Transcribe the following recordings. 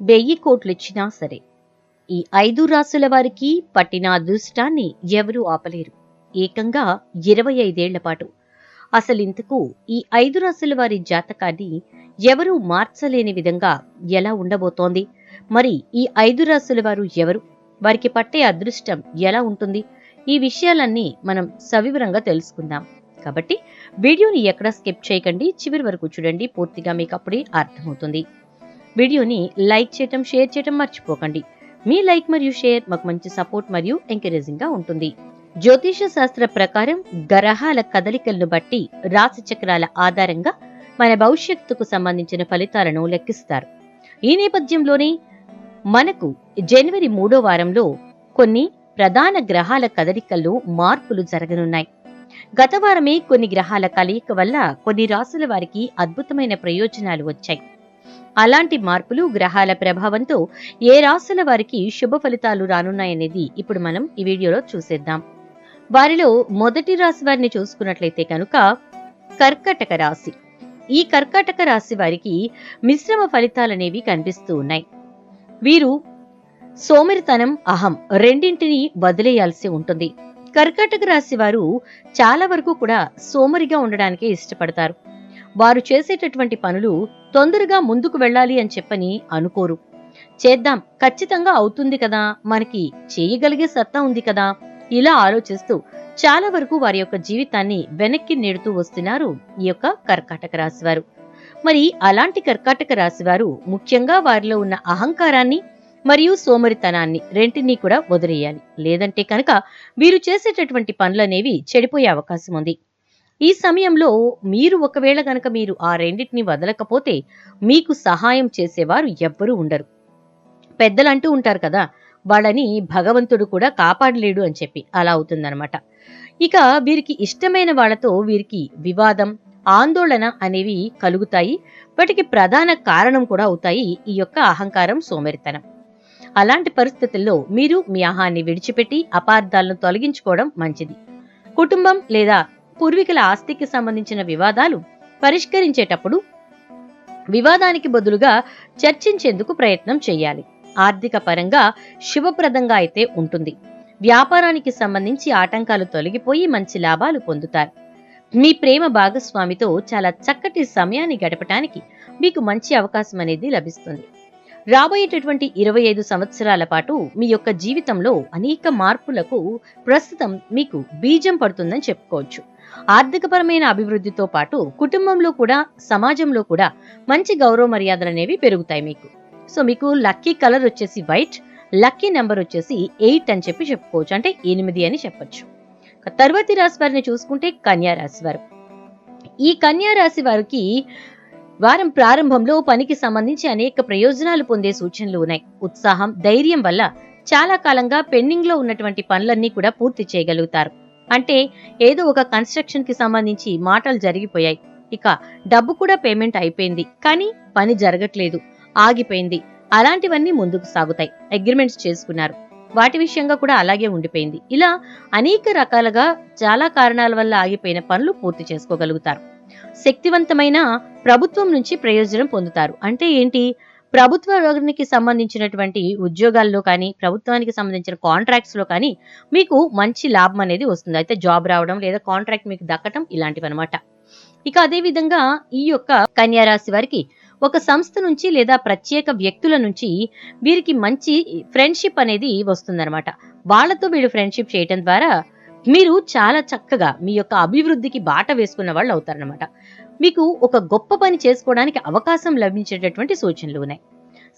వెయ్యి కోట్లు ఇచ్చినా సరే ఈ ఐదు రాసుల వారికి పట్టిన అదృష్టాన్ని ఎవరూ ఆపలేరు. ఏకంగా ఇరవై ఐదేళ్ళ పాటు. అసలు ఇంతకు ఈ ఐదు రాసుల వారి జాతకాన్ని ఎవరూ మార్చలేని విధంగా ఎలా ఉండబోతోంది? మరి ఈ ఐదు రాసుల వారు ఎవరు? వారికి పట్టే అదృష్టం ఎలా ఉంటుంది? ఈ విషయాలన్నీ మనం సవివరంగా తెలుసుకుందాం. కాబట్టి వీడియోని ఎక్కడా స్కిప్ చేయకండి. చివరి వరకు చూడండి. పూర్తిగా మీకు అప్పుడే అర్థమవుతుంది. వీడియోని లైక్ చేయటం షేర్ చేయటం మర్చిపోకండి. మీ లైక్ మరియు షేర్ మాకు మంచి సపోర్ట్ మరియు ఎంకరేజింగ్గా ఉంటుంది. జ్యోతిష శాస్త్ర ప్రకారం గ్రహాల కదలికలను బట్టి రాశి చక్రాల ఆధారంగా మన భవిష్యత్తుకు సంబంధించిన ఫలితాలను లెక్కిస్తారు. ఈ నేపథ్యంలోనే మనకు జనవరి మూడో వారంలో కొన్ని ప్రధాన గ్రహాల కదలికల్లో మార్పులు జరగనున్నాయి. గత వారమే కొన్ని గ్రహాల కలయిక వల్ల కొన్ని రాసుల వారికి అద్భుతమైన ప్రయోజనాలు వచ్చాయి. అలాంటి మార్పులు గ్రహాల ప్రభావంతో ఏ రాశుల వారికి శుభ ఫలితాలు రానున్నాయనేది ఇప్పుడు మనం ఈ వీడియోలో చూసేద్దాం. వారిలో మొదటి రాశి వారిని చూసుకున్నట్లయితే కనుక కర్కటక రాశి. ఈ కర్కాటక రాశి వారికి మిశ్రమ ఫలితాలనేవి కనిపిస్తూ ఉన్నాయి. వీరు సోమరితనం అహం రెండింటిని వదిలేయాల్సి ఉంటుంది. కర్కాటక రాశి వారు చాలా వరకు కూడా సోమరిగా ఉండడానికే ఇష్టపడతారు. వారు చేసేటటువంటి పనులు తొందరగా ముందుకు వెళ్ళాలి అని చెప్పని అనుకోరు. చేద్దాం ఖచ్చితంగా అవుతుంది కదా మనకి చేయగలిగే సత్తా ఉంది కదా ఇలా ఆలోచిస్తూ చాలా వరకు వారి యొక్క జీవితాన్ని వెనక్కి నెడుతూ వస్తున్నారు ఈ యొక్క కర్కాటక రాశివారు. మరి అలాంటి కర్కాటక రాశివారు ముఖ్యంగా వారిలో ఉన్న అహంకారాన్ని మరియు సోమరితనాన్ని రెంటినీ కూడా వదిలేయాలి. లేదంటే కనుక వీరు చేసేటటువంటి పనులనేవి చెడిపోయే అవకాశం ఉంది. ఈ సమయంలో మీరు ఒకవేళ గనక మీరు ఆ రెండింటిని వదలకపోతే మీకు సహాయం చేసేవారు ఎవ్వరూ ఉండరు. పెద్దలు అంటూ ఉంటారు కదా వాళ్ళని భగవంతుడు కూడా కాపాడలేడు అని చెప్పి అలా అవుతుందనమాట ఇక వీరికి ఇష్టమైన వాళ్ళతో వీరికి వివాదం ఆందోళన అనేవి కలుగుతాయి. వాటికి ప్రధాన కారణం కూడా అవుతాయి ఈ యొక్క అహంకారం సోమరితనం. అలాంటి పరిస్థితుల్లో మీరు మీ అహాన్ని విడిచిపెట్టి అపార్థాలను తొలగించుకోవడం మంచిది. కుటుంబం లేదా పూర్వీకుల ఆస్తికి సంబంధించిన వివాదాలు పరిష్కరించేటప్పుడు వివాదానికి బదులుగా చర్చించేందుకు ప్రయత్నం చేయాలి. ఆర్థిక పరంగా శుభప్రదంగా అయితే ఉంటుంది. వ్యాపారానికి సంబంధించి ఆటంకాలు తొలగిపోయి మంచి లాభాలు పొందుతారు. మీ ప్రేమ భాగస్వామితో చాలా చక్కటి సమయాన్ని గడపటానికి మీకు మంచి అవకాశం అనేది లభిస్తుంది. రాబోయేటటువంటి ఇరవై ఐదు సంవత్సరాల పాటు మీ యొక్క జీవితంలో అనేక మార్పులకు ప్రస్తుతం మీకు బీజం పడుతుందని చెప్పుకోవచ్చు. ఆర్థికపరమైన అభివృద్ధితో పాటు కుటుంబంలో కూడా సమాజంలో కూడా మంచి గౌరవ మర్యాదలు అనేవి పెరుగుతాయి మీకు. సో మీకు లక్కీ కలర్ వచ్చేసి వైట్ లక్కీ నెంబర్ వచ్చేసి ఎయిట్ అని చెప్పి చెప్పుకోవచ్చు. అంటే ఎనిమిది అని చెప్పొచ్చు. తర్వాతి రాశి వారిని చూసుకుంటే కన్యా రాశి వారు. ఈ కన్యా రాశి వారికి వారం ప్రారంభంలో పనికి సంబంధించి అనేక ప్రయోజనాలు పొందే సూచనలు ఉన్నాయి. ఉత్సాహం ధైర్యం వల్ల చాలా కాలంగా పెండింగ్లో ఉన్నటువంటి పనులన్నీ కూడా పూర్తి చేయగలుగుతారు. అంటే ఏదో ఒక కన్స్ట్రక్షన్కి సంబంధించి మాటలు జరిగిపోయాయి. ఇక డబ్బు కూడా పేమెంట్ అయిపోయింది. కానీ పని జరగట్లేదు. ఆగిపోయింది. అలాంటివన్నీ ముందుకు సాగుతాయి. అగ్రిమెంట్స్ చేసుకున్నారు. వాటి విషయంగా కూడా అలాగే ఉండిపోయింది. ఇలా అనేక రకాలుగా చాలా కారణాల వల్ల ఆగిపోయిన పనులు పూర్తి చేసుకోగలుగుతారు. శక్తివంతమైన ప్రభుత్వం నుంచి ప్రయోజనం పొందుతారు. అంటే ఏంటి? ప్రభుత్వ రంగానికి సంబంధించినటువంటి ఉద్యోగాల్లో కానీ ప్రభుత్వానికి సంబంధించిన కాంట్రాక్ట్స్లో కానీ మీకు మంచి లాభం అనేది వస్తుంది. అయితే జాబ్ రావడం లేదా కాంట్రాక్ట్ మీకు దక్కటం ఇలాంటివి అనమాట ఇక అదే విధంగా ఈ యొక్క కన్యారాశి వారికి ఒక సంస్థ నుంచి లేదా ప్రత్యేక వ్యక్తుల నుంచి వీరికి మంచి ఫ్రెండ్షిప్ అనేది వస్తుందన్నమాట. వాళ్ళతో వీళ్ళు ఫ్రెండ్షిప్ చేయటం ద్వారా మీరు చాలా చక్కగా మీ యొక్క అభివృద్ధికి బాట వేసుకున్న వాళ్ళు అవుతారనమాట మీకు ఒక గొప్ప పని చేసుకోవడానికి అవకాశం లభించేటటువంటి సూచనలు ఉన్నాయి.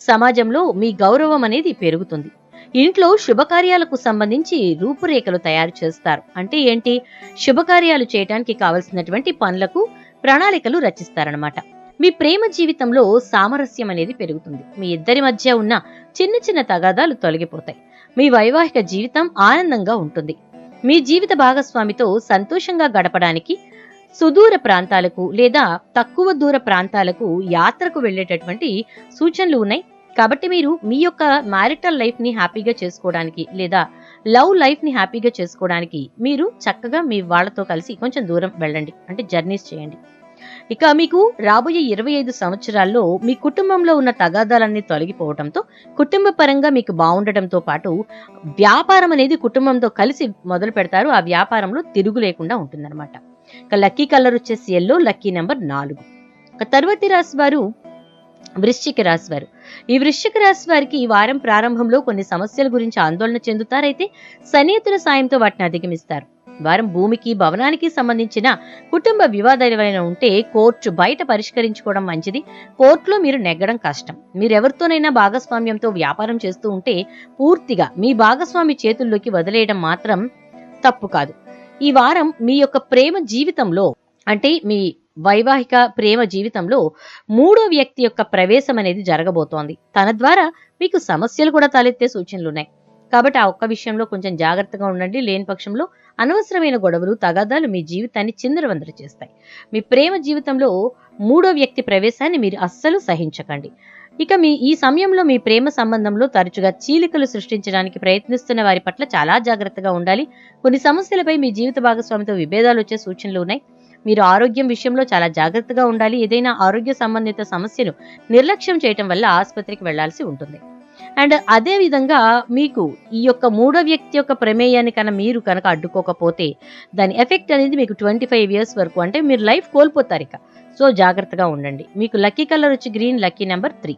సమాజంలో మీ గౌరవం అనేది పెరుగుతుంది. ఇంట్లో శుభకార్యాలకు సంబంధించి రూపురేఖలు తయారు చేస్తారు. అంటే ఏంటి? శుభకార్యాలు చేయడానికి కావలసినటువంటి పనులకు ప్రణాళికలు రచిస్తారనమాట మీ ప్రేమ జీవితంలో సామరస్యం అనేది పెరుగుతుంది. మీ ఇద్దరి మధ్య ఉన్న చిన్న చిన్న తగాదాలు తొలగిపోతాయి. మీ వైవాహిక జీవితం ఆనందంగా ఉంటుంది. మీ జీవిత భాగస్వామితో సంతోషంగా గడపడానికి సుదూర ప్రాంతాలకు లేదా తక్కువ దూర ప్రాంతాలకు యాత్రకు వెళ్ళేటటువంటి సూచనలు ఉన్నాయి. కాబట్టి మీరు మీ యొక్క మ్యారిటల్ లైఫ్ని హ్యాపీగా చేసుకోవడానికి లేదా లవ్ లైఫ్ని హ్యాపీగా చేసుకోవడానికి మీరు చక్కగా మీ వాళ్ళతో కలిసి కొంచెం దూరం వెళ్ళండి. అంటే జర్నీస్ చేయండి. ఇక మీకు రాబోయే ఇరవై ఐదు సంవత్సరాల్లో మీ కుటుంబంలో ఉన్న తగాదాలన్నీ తొలగిపోవడంతో కుటుంబ పరంగా మీకు బాగుండటంతో పాటు వ్యాపారం అనేది కుటుంబంతో కలిసి మొదలు పెడతారు. ఆ వ్యాపారంలో తిరుగు లేకుండా ఉంటుందన్నమాట. ఇక లక్కీ కలర్ వచ్చేసి ఎల్లో లక్కీ నెంబర్ నాలుగు. ఇక తర్వాతి రాశి వారు వృశ్చిక రాశి వారు ఈ వృశ్చిక రాశి వారికి ఈ వారం ప్రారంభంలో కొన్ని సమస్యల గురించి ఆందోళన చెందుతారైతే సన్నిహితుల సాయంతో వాటిని అధిగమిస్తారు. వారం భూమికి భవనానికి సంబంధించిన కుటుంబ వివాదాలు ఏమైనా ఉంటే కోర్టు బయట పరిష్కరించుకోవడం మంచిది. కోర్టులో మీరు నెగ్గడం కష్టం. మీరెవరితోనైనా భాగస్వామ్యంతో వ్యాపారం చేస్తూ ఉంటే పూర్తిగా మీ భాగస్వామి చేతుల్లోకి వదిలేయడం మాత్రం తప్పు కాదు. ఈ వారం మీ యొక్క ప్రేమ జీవితంలో అంటే మీ వైవాహిక ప్రేమ జీవితంలో మూడో వ్యక్తి యొక్క ప్రవేశం అనేది జరగబోతోంది. తన ద్వారా మీకు సమస్యలు కూడా తలెత్తే సూచనలు ఉన్నాయి. కాబట్టి ఆ ఒక్క విషయంలో కొంచెం జాగ్రత్తగా ఉండండి. లేని పక్షంలో అనవసరమైన గొడవలు తగాదాలు మీ జీవితాన్ని చిందరవందర చేస్తాయి. మీ ప్రేమ జీవితంలో మూడో వ్యక్తి ప్రవేశాన్ని మీరు అస్సలు సహించకండి. ఇక మీ ఈ సమయంలో మీ ప్రేమ సంబంధంలో తరచుగా చీలికలు సృష్టించడానికి ప్రయత్నిస్తున్న వారి పట్ల చాలా జాగ్రత్తగా ఉండాలి. కొన్ని సమస్యలపై మీ జీవిత భాగస్వామితో విభేదాలు వచ్చే సూచనలు ఉన్నాయి. మీరు ఆరోగ్యం విషయంలో చాలా జాగ్రత్తగా ఉండాలి. ఏదైనా ఆరోగ్య సంబంధిత సమస్యను నిర్లక్ష్యం చేయటం వల్ల ఆసుపత్రికి వెళ్ళాల్సి ఉంటుంది. అండ్ అదే విధంగా మీకు ఈ యొక్క మూడో వ్యక్తి యొక్క ప్రమేయాన్ని కన్నా మీరు కనుక అడ్డుకోకపోతే దాని ఎఫెక్ట్ అనేది మీకు ట్వంటీ ఫైవ్ ఇయర్స్ వరకు అంటే మీరు లైఫ్ కోల్పోతారు ఇక. సో జాగ్రత్తగా ఉండండి. మీకు లక్కీ కలర్ వచ్చి గ్రీన్ లక్కీ నెంబర్ త్రీ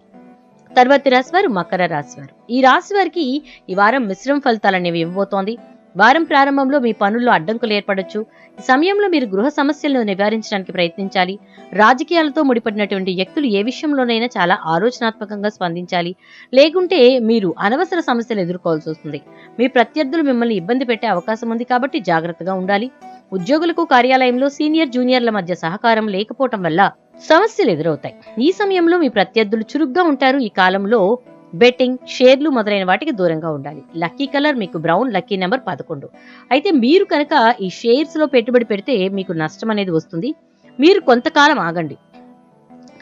తర్వాతి రాశివారు మకర రాశివారు ఈ రాశి వారికి ఈ వారం మిశ్రమ ఫలితాలు అనేవి ఇవ్వబోతోంది. వారం ప్రారంభంలో మీ పనుల్లో అడ్డంకులు ఏర్పడొచ్చు. ఈ సమయంలో మీరు గృహ సమస్యలను నివారించడానికి ప్రయత్నించాలి. రాజకీయాలతో ముడిపడినటువంటి వ్యక్తులు ఏ విషయంలోనైనా చాలా ఆలోచనాత్మకంగా స్పందించాలి. లేకుంటే మీరు అనవసర సమస్యలు ఎదుర్కోవాల్సి వస్తుంది. మీ ప్రత్యర్థులు మిమ్మల్ని ఇబ్బంది పెట్టే అవకాశం ఉంది కాబట్టి జాగ్రత్తగా ఉండాలి. ఉద్యోగులకు కార్యాలయంలో సీనియర్ జూనియర్ల మధ్య సహకారం లేకపోవటం వల్ల సమస్యలు ఎదురవుతాయి. ఈ సమయంలో మీ ప్రత్యర్థులు చురుగ్గా ఉంటారు. ఈ కాలంలో బెట్టింగ్ షేర్లు మొదలైన వాటికి దూరంగా ఉండాలి. లక్కీ కలర్ మీకు బ్రౌన్ లక్కీ నెంబర్ పదకొండు. అయితే మీరు కనుక ఈ షేర్స్లో పెట్టుబడి పెడితే మీకు నష్టం అనేది వస్తుంది. మీరు కొంతకాలం ఆగండి.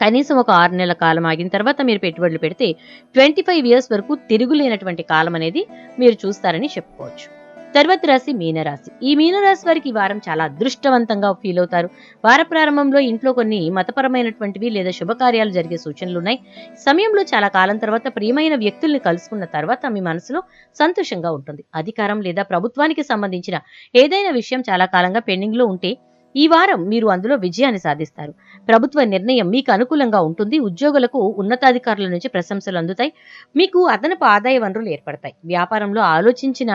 కనీసం ఒక ఆరు నెలల కాలం ఆగిన తర్వాత మీరు పెట్టుబడులు పెడితే ట్వంటీ ఫైవ్ ఇయర్స్ వరకు తిరుగులేనటువంటి కాలం అనేది మీరు చూస్తారని చెప్పుకోవచ్చు. తర్వాత రాశి మీనరాశి. ఈ మీనరాశి వారికి ఈ వారం చాలా అదృష్టవంతంగా ఫీల్ అవుతారు. వార ప్రారంభంలో ఇంట్లో కొన్ని మతపరమైనటువంటివి లేదా శుభకార్యాలు జరిగే సూచనలు ఉన్నాయి. సమయంలో చాలా కాలం తర్వాత ప్రియమైన వ్యక్తుల్ని కలుసుకున్న తర్వాత మీ మనసులో సంతోషంగా ఉంటుంది. అధికారం లేదా ప్రభుత్వానికి సంబంధించిన ఏదైనా విషయం చాలా కాలంగా పెండింగ్లో ఉంటే ఈ వారం మీరు అందులో విజయాన్ని సాధిస్తారు. ప్రభుత్వ నిర్ణయం మీకు అనుకూలంగా ఉంటుంది. ఉద్యోగులకు ఉన్నతాధికారుల నుంచి ప్రశంసలు అందుతాయి. మీకు అదనపు ఆదాయ వనరులు ఏర్పడతాయి. వ్యాపారంలో ఆలోచించిన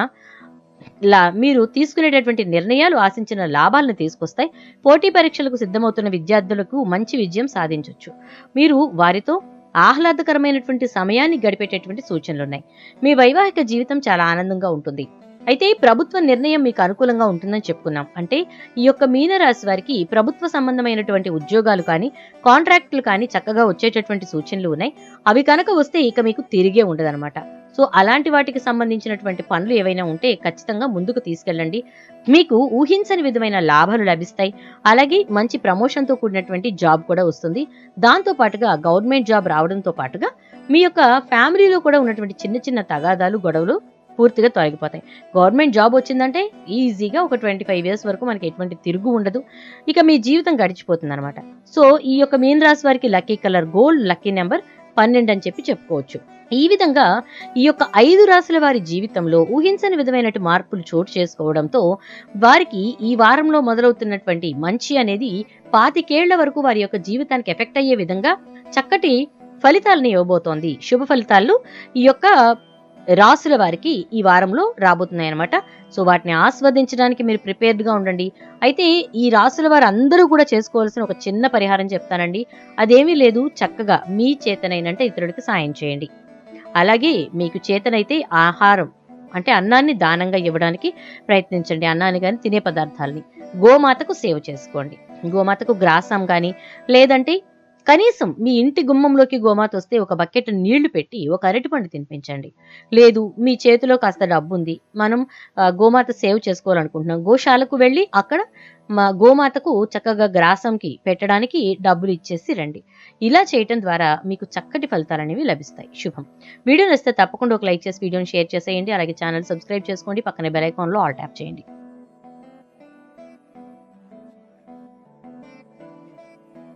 లా మీరు తీసుకునేటటువంటి నిర్ణయాలు ఆశించిన లాభాలను తీసుకొస్తాయి. పోటీ పరీక్షలకు సిద్ధమవుతున్న విద్యార్థులకు మంచి విజయం సాధించవచ్చు మీరు వారితో ఆహ్లాదకరమైనటువంటి సమయాన్ని గడిపేటటువంటి సూచనలు ఉన్నాయి. మీ వైవాహిక జీవితం చాలా ఆనందంగా ఉంటుంది. అయితే ప్రభుత్వ నిర్ణయం మీకు అనుకూలంగా ఉంటుందని చెప్పుకున్నాం. అంటే ఈ యొక్క మీనరాశి వారికి ప్రభుత్వ సంబంధమైనటువంటి ఉద్యోగాలు కానీ కాంట్రాక్టులు కానీ చక్కగా వచ్చేటటువంటి సూచనలు ఉన్నాయి. అవి కనుక వస్తే ఇక మీకు తిరిగే ఉండదన్నమాట. సో అలాంటి వాటికి సంబంధించినటువంటి పనులు ఏవైనా ఉంటే ఖచ్చితంగా ముందుకు తీసుకెళ్ళండి. మీకు ఊహించని విధమైన లాభాలు లభిస్తాయి. అలాగే మంచి ప్రమోషన్తో కూడినటువంటి జాబ్ కూడా వస్తుంది. దాంతో పాటుగా గవర్నమెంట్ జాబ్ రావడంతో పాటుగా మీ యొక్క ఫ్యామిలీలో కూడా ఉన్నటువంటి చిన్న చిన్న తగాదాలు గొడవలు పూర్తిగా తొలగిపోతాయి. గవర్నమెంట్ జాబ్ వచ్చిందంటే ఈజీగా ఒక ట్వంటీ ఫైవ్ ఇయర్స్ వరకు మనకి ఎటువంటి తిరుగు ఉండదు. ఇక మీ జీవితం గడిచిపోతుంది అనమాట సో ఈ యొక్క మీన రాశి వారికి lucky colour gold lucky number పన్నెండు అని చెప్పి చెప్పుకోవచ్చు. ఈ విధంగా ఈ యొక్క ఐదు రాశుల వారి జీవితంలో ఊహించని విధమైనటువంటి మార్పులు చోటు చేసుకోవడంతో వారికి ఈ వారంలో మొదలవుతున్నటువంటి మంచి అనేది పాతికేళ్ళ వరకు వారి యొక్క జీవితానికి ఎఫెక్ట్ అయ్యే విధంగా చక్కటి ఫలితాలను ఇవ్వబోతోంది. శుభ ఫలితాలు ఈ యొక్క రాసుల వారికి ఈ వారంలో రాబోతున్నాయి అనమాట సో వాటిని ఆస్వాదించడానికి మీరు ప్రిపేర్డ్గా ఉండండి. అయితే ఈ రాసుల వారు అందరూ కూడా చేసుకోవాల్సిన ఒక చిన్న పరిహారం చెప్తానండి. అదేమీ లేదు చక్కగా మీ చేతనైనంటే ఇతరుడికి సాయం చేయండి. అలాగే మీకు చేతనైతే ఆహారం అంటే అన్నాన్ని దానంగా ఇవ్వడానికి ప్రయత్నించండి. అన్నాన్ని కానీ తినే పదార్థాలని. గోమాతకు సేవ చేసుకోండి. గోమాతకు గ్రాసం కానీ లేదంటే కనీసం మీ ఇంటి గుమ్మంలోకి గోమాత వస్తే ఒక బకెట్ నీళ్ళు పెట్టి ఒక అరటిపండు తినిపించండి. లేదు మీ చేతిలో కాస్త డబ్బు ఉంది మనం గోమాత సేవ్ చేసుకోవాలనుకుంటున్నాం. గోశాలకు వెళ్ళి అక్కడ మా గోమాతకు చక్కగా గ్రాసంకి పెట్టడానికి డబ్బులు ఇచ్చేసి రండి. ఇలా చేయటం ద్వారా మీకు చక్కటి ఫలితాలు అనేవి లభిస్తాయి. శుభం. వీడియో నచ్చితే తప్పకుండా ఒక లైక్ చేసి వీడియోని షేర్ చేసేయండి. అలాగే ఛానల్ సబ్స్క్రైబ్ చేసుకోండి. పక్కనే బెల్ ఐకాన్లో ఆల్ ట్యాప్ చేయండి.